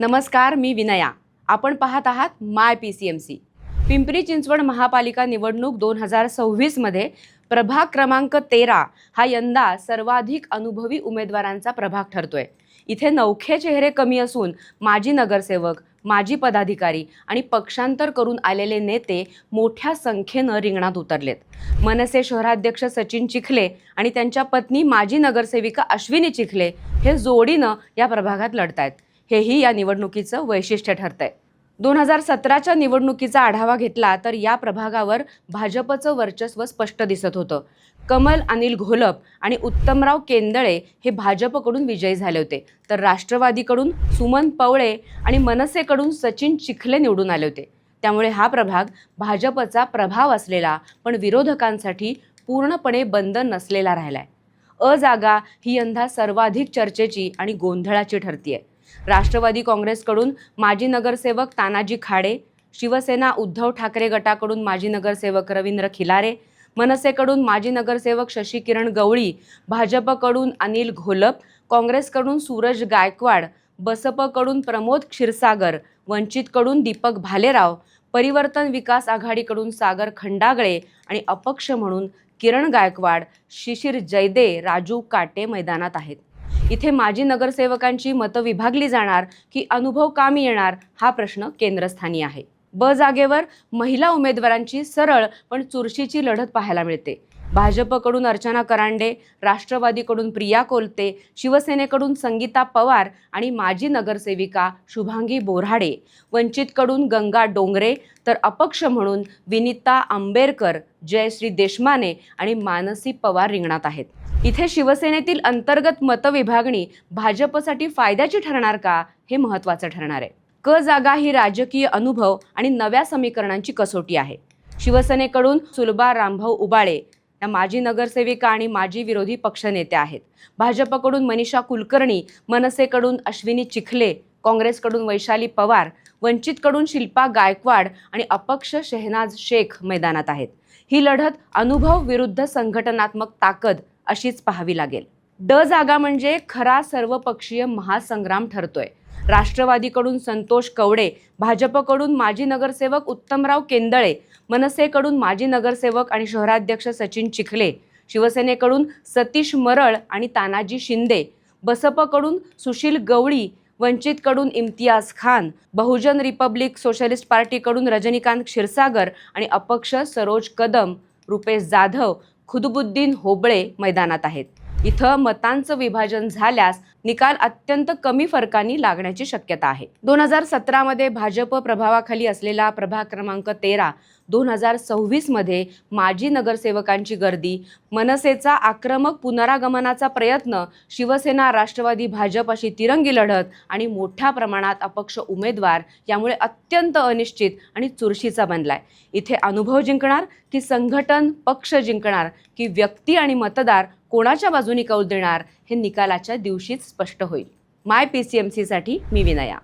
नमस्कार मी विनया. आपण पाहत आहात my P C M C. Pimpri Chinchwad महापालिका निवडणूक दोन हजार सव्वीसमध्ये प्रभाग क्रमांक तेरा हा यंदा सर्वाधिक अनुभवी उमेदवारांचा प्रभाग ठरतोय. इथे नवखे चेहरे कमी असून माजी नगरसेवक माजी पदाधिकारी आणि पक्षांतर करून आलेले नेते मोठ्या संख्येनं रिंगणात उतरलेत. मनसे शहराध्यक्ष सचिन चिखले आणि त्यांच्या पत्नी माजी नगरसेविका अश्विनी चिखले हे जोडीनं या प्रभागात लढतायत. हेही या निवडणुकीचं वैशिष्ट्य ठरतंय. दोन हजार सतराच्या निवडणुकीचा आढावा घेतला तर या प्रभागावर भाजपचं वर्चस्व स्पष्ट दिसत होतं. कमल अनिल घोलप आणि उत्तमराव केंदळे हे भाजपकडून विजयी झाले होते. तर राष्ट्रवादीकडून सुमन पवळे आणि मनसेकडून सचिन चिखले निवडून आले होते. त्यामुळे हा प्रभाग भाजपचा प्रभाव असलेला पण विरोधकांसाठी पूर्णपणे बंद नसलेला राहिलाय. अ जागा ही यंदा सर्वाधिक चर्चेची आणि गोंधळाची ठरतीये. राष्ट्रवादी काँग्रेसकडून माजी नगरसेवक तानाजी खाडे शिवसेना उद्धव ठाकरे गटाकडून माजी नगरसेवक रवींद्र खिलारे मनसेकडून माजी नगरसेवक शशी किरण गवळी भाजपकडून अनिल घोलप काँग्रेसकडून सूरज गायकवाड बसपकडून प्रमोद क्षीरसागर वंचितकडून दीपक भालेराव परिवर्तन विकास आघाडीकडून सागर खंडागळे आणि अपक्ष म्हणून किरण गायकवाड शिशिर जयदे राजू काटे मैदानात आहेत. इथे माजी नगरसेवकांची मतं विभागली जाणार की अनुभव कामी येणार हा प्रश्न केंद्रस्थानी आहे. ब जागेवर महिला उमेदवारांची सरळ पण चुरशीची लढत पाहायला मिळते. भाजपकडून अर्चना करांडे राष्ट्रवादीकडून प्रिया कोलते शिवसेनेकडून संगीता पवार आणि माजी नगरसेविका शुभांगी बोराडे वंचितकडून गंगा डोंगरे तर अपक्ष म्हणून विनिता आंबेरकर जयश्री देशमाने आणि मानसी पवार रिंगणात आहेत. इथे शिवसेनेतील अंतर्गत मतविभागणी भाजपसाठी फायद्याची ठरणार का हे महत्त्वाचं ठरणार आहे. क जागा ही राजकीय अनुभव आणि नव्या समीकरणांची कसोटी आहे. शिवसेनेकडून सुलभा रामभाऊ उबाळे या माजी नगरसेविका आणि माजी विरोधी पक्षनेत्या आहेत. भाजपकडून मनीषा कुलकर्णी मनसेकडून अश्विनी चिखले काँग्रेसकडून वैशाली पवार वंचितकडून शिल्पा गायकवाड आणि अपक्ष शेहनाज शेख मैदानात आहेत. ही लढत अनुभव विरुद्ध संघटनात्मक ताकद अशीच पाहावी लागेल. ड जागा म्हणजे खरा सर्वपक्षीय महासंग्राम ठरतोय. राष्ट्रवादीकडून संतोष कवडे भाजपकडून माजी नगरसेवक उत्तमराव केंदळे मनसेकडून माजी नगरसेवक आणि शहराध्यक्ष सचिन चिखले शिवसेनेकडून सतीश मरळ आणि तानाजी शिंदे बसपकडून सुशील गवळी वंचितकडून इम्तियाज खान बहुजन रिपब्लिक सोशलिस्ट पार्टीकडून रजनीकांत क्षीरसागर आणि अपक्ष सरोज कदम रुपेश जाधव खुदबुद्दीन होबळे मैदानात आहेत. इथं मतांचं विभाजन झाल्यास निकाल अत्यंत कमी फरकांनी लागण्याची शक्यता आहे. दोन हजार सतरामध्ये भाजप प्रभावाखाली असलेला प्रभाग क्रमांक तेरा दोन हजार सव्वीसमध्ये माजी नगरसेवकांची गर्दी मनसेचा आक्रमक पुनरागमनाचा प्रयत्न शिवसेना राष्ट्रवादी भाजप अशी तिरंगी लढत आणि मोठ्या प्रमाणात अपक्ष उमेदवार यामुळे अत्यंत अनिश्चित आणि चुरशीचा बनलाय. इथे अनुभव जिंकणार की संघटन पक्ष जिंकणार की व्यक्ती आणि मतदार कोणाच्या बाजूनी कौल देणार हे निकालाच्या दिवशीच स्पष्ट होईल. माय पी सी एम सीसाठी मी विनया.